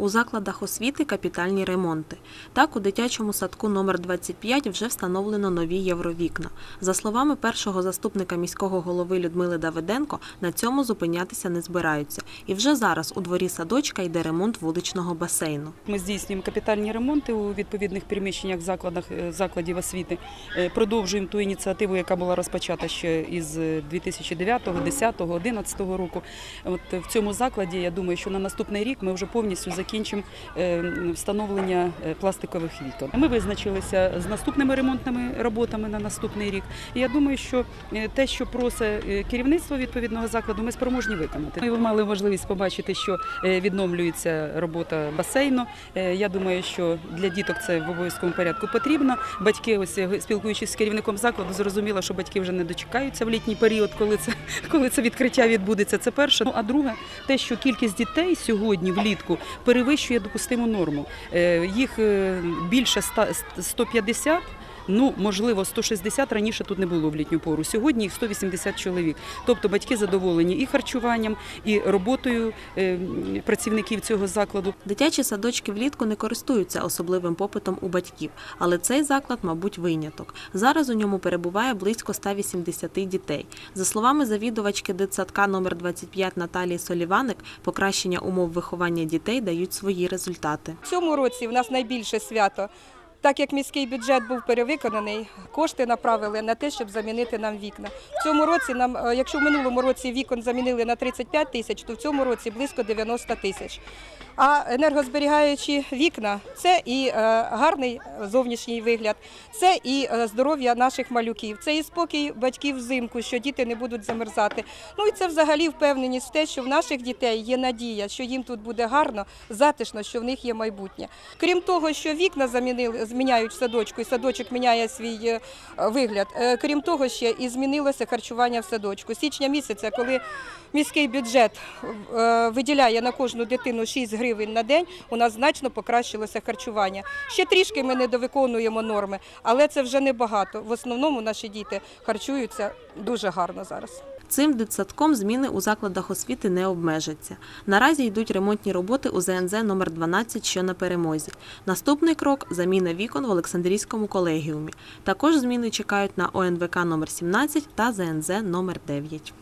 У закладах освіти капітальні ремонти. Так, у дитячому садку номер 25 вже встановлено нові євровікна. За словами першого заступника міського голови Людмили Давиденко, на цьому зупинятися не збираються. І вже зараз у дворі садочка йде ремонт вуличного басейну. Ми здійснюємо капітальні ремонти у відповідних приміщеннях закладах е, закладів освіти. Е, Продовжуємо ту ініціативу, яка була розпочата ще із 2009, 2010, 2011 року. От в цьому закладі я думаю, що на наступний рік ми вже повністю закінчимо е, встановлення е, пластикових вікон. Ми визначилися з наступними ремонтними роботами на наступний рік. Я думаю, що е, те, що просить керівництво відповідного закладу, ми спроможні виконати. Ми мали можливість побачити, що відновлюється робота басейну. Я думаю, що для діток це в обов'язковому порядку потрібно. Батьки, ось спілкуючись з керівником закладу, зрозуміло, що батьки вже не дочекаються в літній період, коли це коли це відкриття відбудеться. Це перше. Ну а друге, те, що кількість дітей сьогодні влітку перевищує допустиму норму. Е, Їх е, більше 150, Ну, можливо, 160 раніше тут не було в літню пору. Сьогодні їх 180 чоловік. Тобто батьки задоволені і харчуванням, і роботою е, працівників цього закладу. Дитячі садочки влітку не користуються особливим попитом у батьків, але цей заклад, мабуть, виняток. Зараз у ньому перебуває близько 180 дітей. За словами завідувачки дитсадка номер 25 Наталії Соліваник, покращення умов виховання дітей дають свої результати. В цьому році в нас найбільше свято. Так як міський бюджет був перевиконаний, кошти направили на те, щоб замінити нам вікна. В цьому році нам, е, якщо в минулому році вікон замінили на 35 тисяч, то в цьому році близько 90 тисяч. А енергозберігаючі вікна це і е, гарний зовнішній вигляд, це і е, здоров'я наших малюків, це і спокій батьків взимку, що діти не будуть замерзати. Ну і це взагалі впевненість в те, що в наших дітей є надія, що їм тут буде гарно, затишно, що в них є майбутнє. Крім того, що вікна замінили, зміняють садочку, і садочок міняє свій е, вигляд. е, Крім того, ще і змінилося харчування в садочку. Січня місяця, коли міський бюджет е, виділяє на кожну дитину 6 гривень на день, у нас значно покращилося харчування. Ще трішки ми не довиконуємо норми, але це вже небагато. В основному наші діти харчуються дуже гарно зараз. Цим дитсадком зміни у закладах освіти не обмежаться. Наразі йдуть ремонтні роботи у ЗНЗ номер 12 що на перемозі. Наступний крок заміна вікон в Олександрійському колегіумі. Також зміни чекають на ОНВК номер 17 та ЗНЗ номер 9.